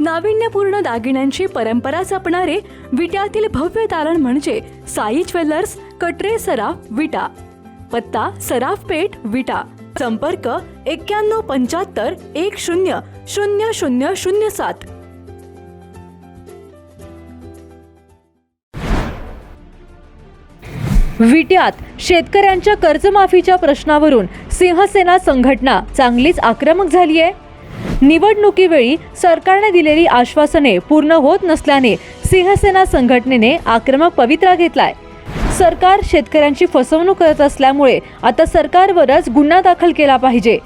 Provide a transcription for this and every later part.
नाविन्यपूर्ण दागिन्यांची परंपरा जपणारे विट्यातील भव्य तारण म्हणजे साई ज्वेलर्स कटरे सराफ विटा. पत्ता सराफ पेठ विटा. संपर्क एक्क्याण्णव पंच्याहत्तर एक शून्य शून्य शून्य शून्य सात. विट्यात शेतकऱ्यांच्या कर्जमाफीच्या प्रश्नावरून सिंहसेना संघटना चांगलीच आक्रमक झाली आहे निवडणुकीवेळी सरकारने दिलेली आश्वासने पूर्ण होत नसल्याने सिंहसेना संघटनेने आक्रमक पवित्रा घेतलाय. सरकार शेतकऱ्यांची फसवणूक करत असल्यामुळे आता सरकारवरच गुन्हा दाखल केला पाहिजे.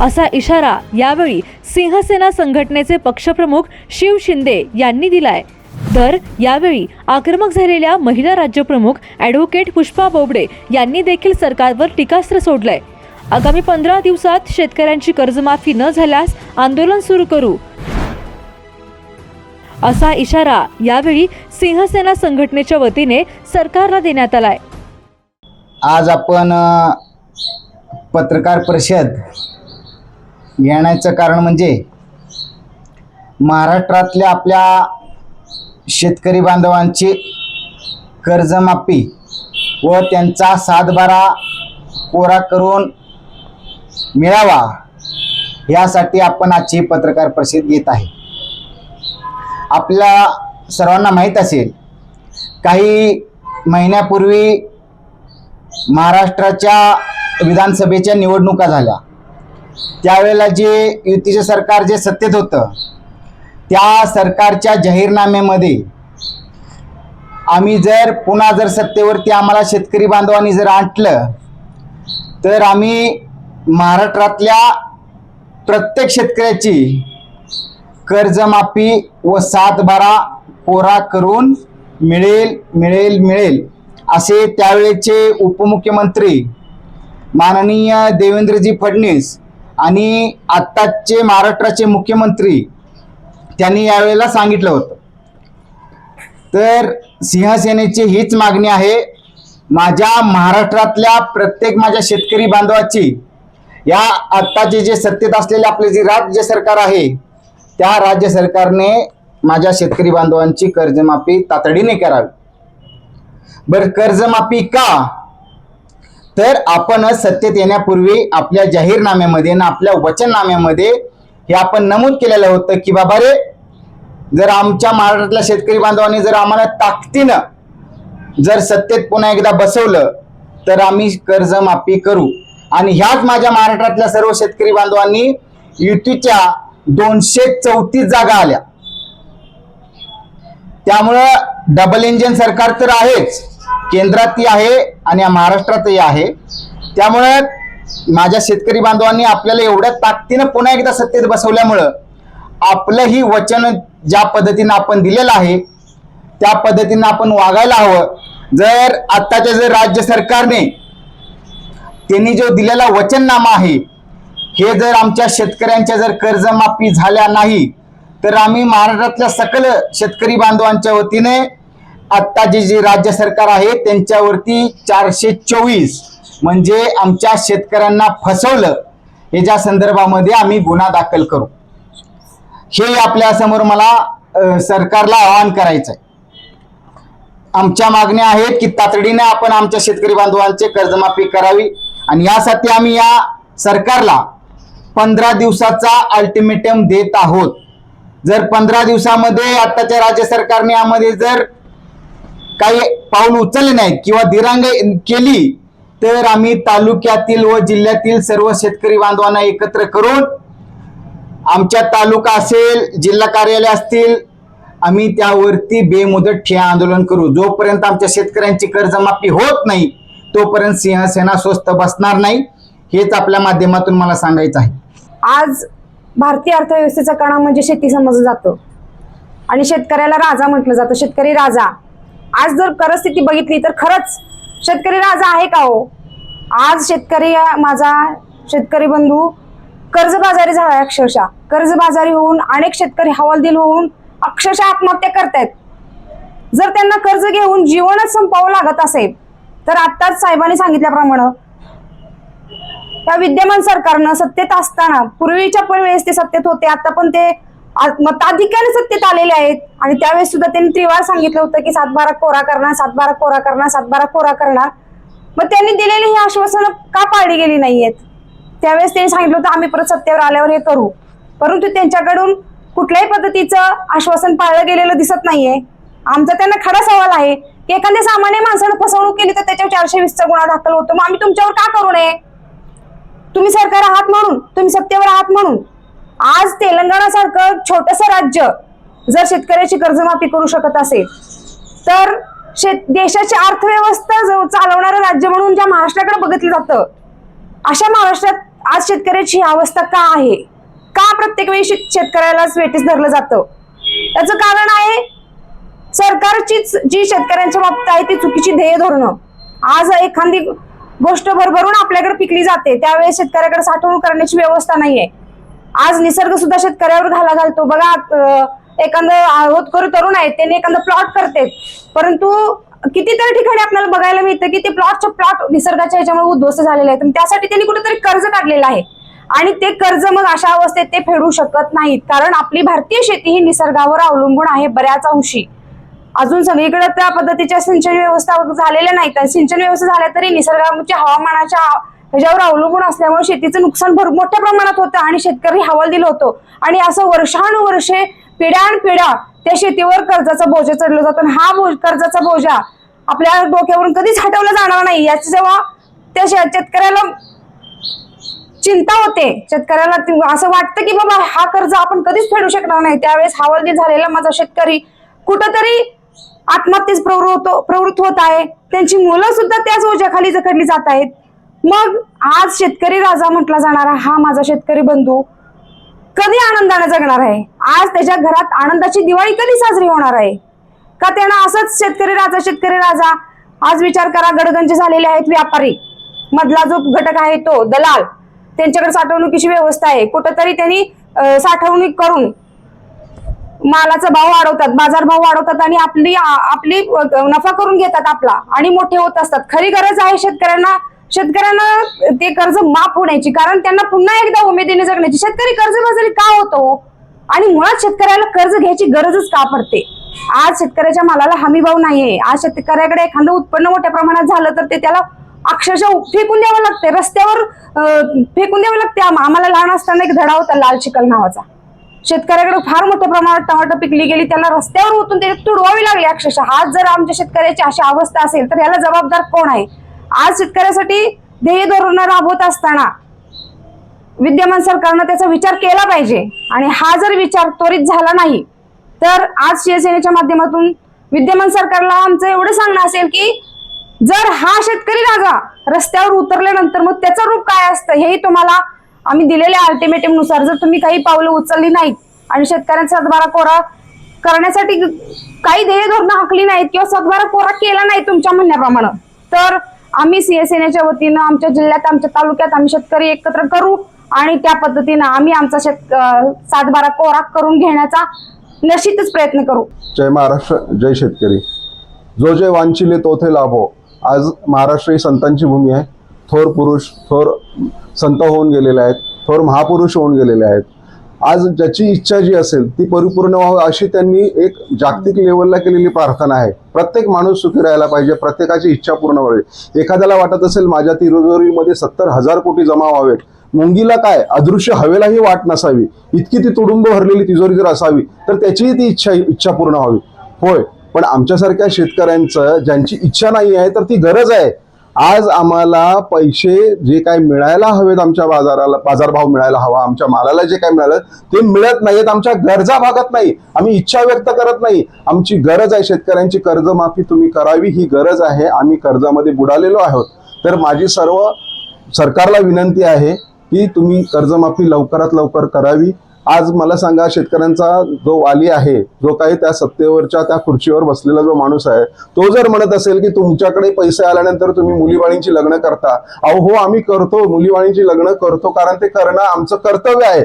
असा इशारा यावेळी सिंहसेना संघटनेचे पक्षप्रमुख शिव शिंदे यांनी दिलाय. तर यावेळी आक्रमक झालेल्या महिला राज्यप्रमुख ॲडव्होकेट पुष्पा बोबडे यांनी देखील सरकारवर टीकास्त्र सोडलंय. आगामी पंधरा दिवसात शेतकऱ्यांची कर्जमाफी न झाल्यास आंदोलन सुरू करू. असा इशारा यावेळी सिंहसेना संघटनेच्या वतीने सरकारला देण्यात आलाय. आज आपण पत्रकार परिषद घेण्याचं कारण म्हणजे महाराष्ट्रातल्या आपल्या शेतकरी बांधवांची कर्जमाफी व त्यांचा सातबारा कोरा करून मिळावा. यासाठी आपण आजची पत्रकार परिषद घेत आहे. आपल्या सर्वांना माहीत असेल काही महिन्यापूर्वी महाराष्ट्राच्या विधानसभेच्या निवडणुका झाल्या. त्यावेळेला जे युतीचे सरकार जे सत्तेत होतं त्या सरकारच्या जाहीरनाम्यामध्ये आम्ही जर पुन्हा जर सत्तेवरती आम्हाला शेतकरी बांधवांनी जर आणलं तर आम्ही महाराष्ट्रातल्या प्रत्येक शेतकऱ्याची कर्जमाफी व सातबारा कोरा करून मिळेल मिळेल मिळेल असे त्यावेळेचे उपमुख्यमंत्री माननीय देवेंद्रजी फडणवीस आणि आत्ताचे महाराष्ट्राचे मुख्यमंत्री त्यांनी यावेळेला सांगितलं होतं. तर सिंहसेनेची हीच मागणी आहे. माझ्या महाराष्ट्रातल्या प्रत्येक माझ्या शेतकरी बांधवाची या आत्ताचे जे सत्तेत असलेले आपले जे राज्य सरकार आहे त्या राज्य सरकारने माझ्या शेतकरी बांधवांची कर्जमाफी तातडीने करावी. बर कर्जमाफी का? तर आपण सत्तेत येण्यापूर्वी आपल्या जाहीरनाम्यामध्ये ना आपल्या वचननाम्यामध्ये हे आपण नमूद केलेलं होतं की बाबा रे जर आमच्या महाराष्ट्रातल्या शेतकरी बांधवांनी जर आम्हाला ताकदीनं जर सत्तेत पुन्हा एकदा बसवलं तर आम्ही कर्जमाफी करू. आणि ह्याच माझ्या महाराष्ट्रातल्या सर्व शेतकरी बांधवांनी युतीच्या दोनशे चौतीस जागा आल्या. त्यामुळं डबल इंजिन सरकार तर आहेच. केंद्रातही आहे आणि महाराष्ट्रातही आहे. त्यामुळं माझ्या शेतकरी बांधवांनी आपल्याला एवढ्या ताकदीनं पुन्हा एकदा सत्तेत बसवल्यामुळं आपलं ही वचन ज्या पद्धतीनं आपण दिलेलं आहे त्या पद्धतीनं आपण वागायला हवं. जर आत्ताच्या जर राज्य सरकारने त्यांनी जो दिलेला वचननामा आहे हे जर आमच्या शेतकऱ्यांच्या जर कर्जमाफी झाल्या नाही तर आम्ही महाराष्ट्रातल्या सकल शेतकरी बांधवांच्या वतीने आत्ता जे जे राज्य सरकार आहे त्यांच्यावरती चारशे चोवीस म्हणजे आमच्या शेतकऱ्यांना फसवलं याच्या संदर्भामध्ये आम्ही गुन्हा दाखल करू. हे आपल्यासमोर मला सरकारला आवाहन करायचं आहे आमच्या मागण्या आहेत की तातडीने आपण आमच्या शेतकरी बांधवांचे कर्जमाफी करावी. आणि यासाठी आम्ही या सरकारला पंधरा दिवसाचा अल्टिमेटम देत आहोत. जर पंधरा दिवसामध्ये आताच्या राज्य सरकारने यामध्ये जर काही पाऊल उचलले नाहीत किंवा दिरांग केली तर आम्ही तालुक्यातील व जिल्ह्यातील सर्व शेतकरी बांधवांना एकत्र करून आमच्या तालुका असेल जिल्हा कार्यालय असतील आम्ही त्यावरती बेमुदत ठिया आंदोलन करू. जोपर्यंत आमच्या शेतकऱ्यांची कर्जमाफी होत नाही तोपर्यंत सिंहसेना स्वस्त बसणार नाही हेच आपल्या माध्यमातून मला सांगायचं आहे. आज भारतीय अर्थव्यवस्थेचा कणा म्हणजे शेती समजलं जातं. आणि शेतकऱ्याला राजा म्हटलं जातं शेतकरी राजा. आज जर परिस्थिती बघितली तर खरंच शेतकरी राजा आहे का हो? आज शेतकरी माझा शेतकरी बंधू कर्जबाजारी झाला अक्षरशः. कर्जबाजारी होऊन अनेक शेतकरी हवालदिल होऊन अक्षरशः आत्महत्या करतायत. जर त्यांना कर्ज घेऊन जीवनच संपावं लागत असेल तर आत्ताच साहेबांनी सांगितल्याप्रमाणे त्या विद्यमान सरकारनं सत्तेत असताना पूर्वीच्या पण वेळेस ते सत्तेत होते आता पण ते आ- मताधिक्याने सत्तेत आलेले आहेत. आणि त्यावेळेस सुद्धा त्यांनी त्रिवार सांगितलं होतं की सातबारा कोरा करणार सातबारा कोरा करणार सातबारा कोरा करणार. मग त्यांनी दिलेली ही आश्वासनं का पाळली गेली नाहीयेत? त्यावेळेस त्यांनी सांगितलं होतं आम्ही परत सत्तेवर आल्यावर हे करू. परंतु त्यांच्याकडून कुठल्याही पद्धतीचं आश्वासन पाळलं गेलेलं दिसत नाहीये. आमचा त्यांना खरा सवाल आहे. एखाद्या सामान्य माणसानं फसवणूक केली तर त्याच्यावर चारशे वीसचा गुन्हा दाखल होतो. मग आम्ही तुमच्यावर का करू नये? तुम्ही सरकार आहात म्हणून तुम्ही सत्तेवर आहात म्हणून. आज तेलंगणासारखं छोटस राज्य जर शेतकऱ्याची कर्जमाफी करू शकत असेल तर शेत देशाची अर्थव्यवस्था जो चालवणारं राज्य म्हणून ज्या महाराष्ट्राकडे बघितलं जातं अशा महाराष्ट्रात आज शेतकऱ्याची अवस्था का आहे? का प्रत्येक वेळी शेतकऱ्याला शेतकऱ्यालाच वेटीस धरलं जातं? त्याचं कारण आहे सरकारचीच जी शेतकऱ्यांच्या बाबतीत आहे ती चुकीची ध्येय धोरणं. आज एखादी गोष्ट भरभरून आपल्याकडे पिकली जाते त्यावेळेस शेतकऱ्याकडे साठवणूक करण्याची व्यवस्था नाहीये. आज निसर्ग सुद्धा शेतकऱ्यावर घाला घालतो. बघा एखादं होतकरू तरुण आहेत त्यांनी एखादं प्लॉट करते परंतु कितीतरी ठिकाणी आपल्याला बघायला मिळतं की ते प्लॉटच्या प्लॉट निसर्गाच्या ह्याच्यामुळे उद्ध्वस्त झालेले आहेत. आणि त्यासाठी त्यांनी कुठेतरी कर्ज काढलेलं आहे. आणि ते कर्ज मग अशा अवस्थेत ते फेडू शकत नाहीत. कारण आपली भारतीय शेती ही निसर्गावर अवलंबून आहे बऱ्याच अंशी. अजून सगळीकडे त्या पद्धतीच्या सिंचन व्यवस्था झालेल्या नाहीत. सिंचन व्यवस्था झाल्या तरी निसर्गाच्या हवामानाच्या ह्याच्यावर अवलंबून असल्यामुळे शेतीचं नुकसान भर मोठ्या प्रमाणात होतं आणि शेतकरी हवालदिल होतो. आणि असं वर्षानुवर्षे पिढ्यानपिढ्या त्या शेतीवर कर्जाचा बोजा चढला जातो आणि हा बो कर्जाचा बोजा आपल्या डोक्यावरून कधीच हटवला जाणार नाही. याची जेव्हा त्या शे- शेतकऱ्याला चिंता होते. शेतकऱ्याला असं वाटतं की बाबा हा कर्ज आपण कधीच फेडू शकणार नाही. त्यावेळेस हवालदिल झालेला माझा शेतकरी कुठंतरी आत्महत्येस प्रवृत्त प्रवृत्त होत आहे. त्यांची मुलं सुद्धा त्याच ओझ्याखाली जखडली जात आहेत. मग आज शेतकरी राजा म्हटला जाणारा हा माझा शेतकरी बंधू कधी आनंदाने जगणार आहे? आज त्याच्या घरात आनंदाची दिवाळी कधी साजरी होणार आहे? का त्यांना असंच शेतकरी राजा शेतकरी राजा? आज विचार करा गडगंज झालेले आहेत व्यापारी. मधला जो घटक आहे तो दलाल. त्यांच्याकडे साठवणुकीची व्यवस्था आहे. कुठंतरी त्यांनी साठवणूक करून मालाचा भाव वाढवतात बाजार भाव वाढवतात आणि आपली आपली नफा करून घेतात आपला आणि मोठे होत असतात. खरी गरज आहे शेतकऱ्यांना शेतकऱ्यांना ते कर्ज माफ होण्याची कारण त्यांना पुन्हा एकदा उमेदीने जगण्याची. शेतकरी कर्जबाजारी का होतो? आणि मुळात शेतकऱ्याला कर्ज घ्यायची गरजच का पडते? आज शेतकऱ्याच्या मालाला हमी भाव नाहीये. आज शेतकऱ्याकडे एखादं उत्पन्न मोठ्या प्रमाणात झालं तर ते त्याला अक्षरशः फेकून द्यावं लागते रस्त्यावर फेकून द्यावं लागते आम्हाला लहान असताना एक धडा होता लाल चिकल नावाचा. शेतकऱ्याकडे फार मोठ्या प्रमाणात टमाटर पिकली गेली त्याला रस्त्यावर उतरून ते तुडवावी लागली. अक्षरशः आज जर आमच्या शेतकऱ्याची अशी अवस्था असेल तर याला जबाबदार कोण आहे? आज शेतकऱ्यासाठी ध्येय धोरण राबवत असताना विद्यमान सरकारनं त्याचा विचार केला पाहिजे. आणि हा जर विचार त्वरित झाला नाही तर आज शिवसेनेच्या माध्यमातून विद्यमान सरकारला आमचं एवढं सांगणं असेल की जर हा शेतकरी राजा रस्त्यावर उतरल्यानंतर मग त्याचं रूप काय असतं हेही तुम्हाला आम्ही दिलेल्या अल्टिमेटिव्हनुसार जर तुम्ही काही पावलं उचलली नाहीत आणि शेतकऱ्यांचा सातबारा कोरा करण्यासाठी काही ध्येय धोरणं आखली नाहीत किंवा सातबारा कोरा केला नाही तुमच्या म्हणण्याप्रमाणे तर आम्ही सीएसएनच्या वतीनं आमच्या जिल्ह्यात आमच्या तालुक्यात आम्ही शेतकरी एकत्र करू आणि त्या पद्धतीनं आम्ही आमचा शेत सातबारा कोरा करून घेण्याचा निश्चितच प्रयत्न करू. जय महाराष्ट्र जय शेतकरी. जो जे वांचिले तो थे लाभो. आज महाराष्ट्र ही संतांची भूमी आहे. थोर पुरुष थोर संत होऊन गेलेले आहेत थोर महापुरुष होऊन गेलेले आहेत. आज ज्याची इच्छा जी असेल ती परिपूर्ण व्हावी अशी त्यांनी एक जागतिक लेवलला केलेली प्रार्थना आहे. प्रत्येक माणूस सुखी राहायला पाहिजे प्रत्येकाची इच्छा पूर्ण व्हावी. एखाद्याला वाटत असेल माझ्या तिरुजोरीमध्ये सत्तर हजार कोटी जमा व्हावेत. मुंगीला काय? अदृश्य हवेलाही वाट नसावी. इतकी ती तुडुंब भरलेली तिजोरी जर असावी तर त्याचीही ती इच्छा इच्छा पूर्ण व्हावी. होय पण आमच्यासारख्या शेतकऱ्यांचं ज्यांची इच्छा नाही आहे तर ती गरज आहे. आज आम्हाला पैसे जे काय मिळायला हवेत आमच्या बाजाराला बाजारभाव मिळायला हवा आमच्या मालाला जे काय मिळालं ते मिळत नाहीत आमच्या गरजा भागत नाही. आम्ही इच्छा व्यक्त करत नाही. आमची गरज आहे शेतकऱ्यांची कर्जमाफी तुम्ही करावी ही गरज आहे. आम्ही कर्जामध्ये बुडालेलो आहोत. तर माझी सर्व सरकारला विनंती आहे की तुम्ही कर्जमाफी लवकरात लवकर करावी. आज मला सांगा शेतकऱ्यांचा जो वाली आहे जो काही त्या सत्तेवरच्या त्या खुर्चीवर बसलेला जो माणूस आहे तो जर म्हणत असेल की तुमच्याकडे पैसे आल्यानंतर तुम्ही मुलीबाळींची लग्न करता. अहो हो आम्ही करतो मुलीबाळींची लग्न करतो कारण ते करणं आमचं कर्तव्य आहे.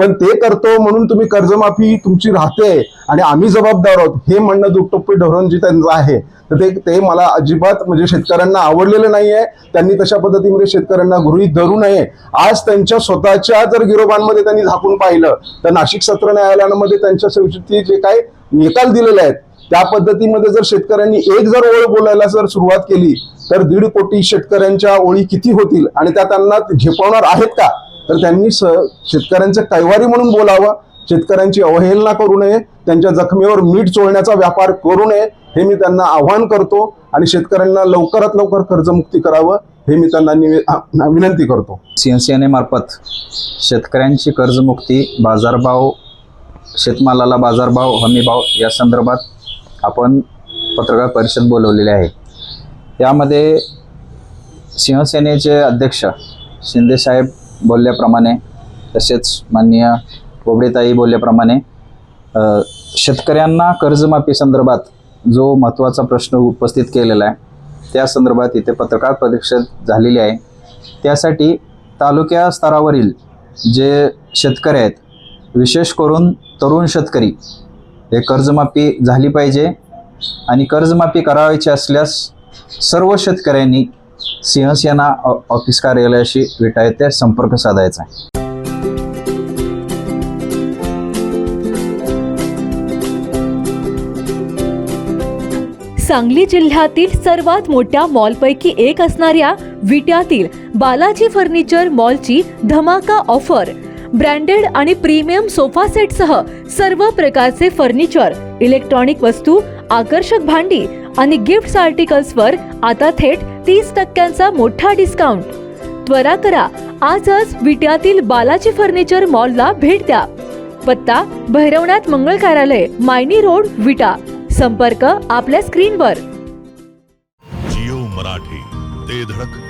पण ते करतो म्हणून तुम्ही कर्जमाफी तुमची राहते आणि आम्ही जबाबदार आहोत हे म्हणणं दुटप्पी धोरण जे त्यांचं आहे तर ते ते मला अजिबात म्हणजे शेतकऱ्यांना आवडलेलं नाही आहे त्यांनी तशा पद्धतीमध्ये शेतकऱ्यांना गृहीत धरू नये. आज त्यांच्या स्वतःच्या जर गिरोबांमध्ये त्यांनी झाकून पाहिलं तर नाशिक सत्र न्यायालयामध्ये त्यांच्या शेवटी जे काय निकाल दिलेले आहेत त्या पद्धतीमध्ये जर शेतकऱ्यांनी एक जर ओळ बोलायला जर सुरुवात केली तर दीड कोटी शेतकऱ्यांच्या ओळी किती होतील आणि त्या त्यांना झेपवणार आहेत का? तर त्यांनी स शेतकऱ्यांचं कैवारी म्हणून बोलावं शेतकऱ्यांची अवहेलना करू नये त्यांच्या जखमेवर मीठ चोळण्याचा व्यापार करू नये हे मी त्यांना आव्हान करतो आणि शेतकऱ्यांना लवकरात लवकर कर्जमुक्ती करावं हे मी त्यांना निवे- विनंती करतो. शिवसेनेमार्फत शेतकऱ्यांची कर्जमुक्ती बाजारभाव शेतमालाला बाजारभाव हमीभाव या संदर्भात आपण पत्रकार परिषद बोलवलेली आहे. यामध्ये सिंहसेनेचे अध्यक्ष शिंदेसाहेब बोलल्याप्रमाणे तसेच माननीय बोबडेताई बोलल्याप्रमाणे शेतकऱ्यांना कर्जमाफी संदर्भात जो महत्त्वाचा प्रश्न उपस्थित केलेला आहे त्या संदर्भात इथे पत्रकार परिषद झालेली आहे. त्यासाठी तालुक्या स्तरावरील जे शेतकरी आहेत विशेष करून तरुण शेतकरी हे कर्जमाफी झाली पाहिजे आणि कर्जमाफी करावायची असल्यास सर्व शेतकऱ्यांनी सिंहसेना ऑफिस कार्यालयाशी विटा येथे संपर्क साधायचा आहे. सांगली जिल्ह्यातील सर्वात मोठ्या मॉलपैकी एक असणाऱ्या विट्यातील बालाजी फर्निचर मॉलची धमाका ऑफर. ब्रँडेड आणि प्रीमियम सोफा सेटसह सर्व प्रकारचे फर्निचर इलेक्ट्रॉनिक वस्तू आकर्षक भांडी आणि गिफ्ट आर्टिकल्सवर आता थेट तीस टक्क्यांचा मोठा डिस्काउंट त्वरा करा आजच विट्यातील बालाजी फर्निचर मॉलला भेट द्या. पत्ता भैरवनाथ मंगळ कार्यालय मायनी रोड विटा. संपर्क आपल्या स्क्रीनवर. जिओ मराठी ते धडक.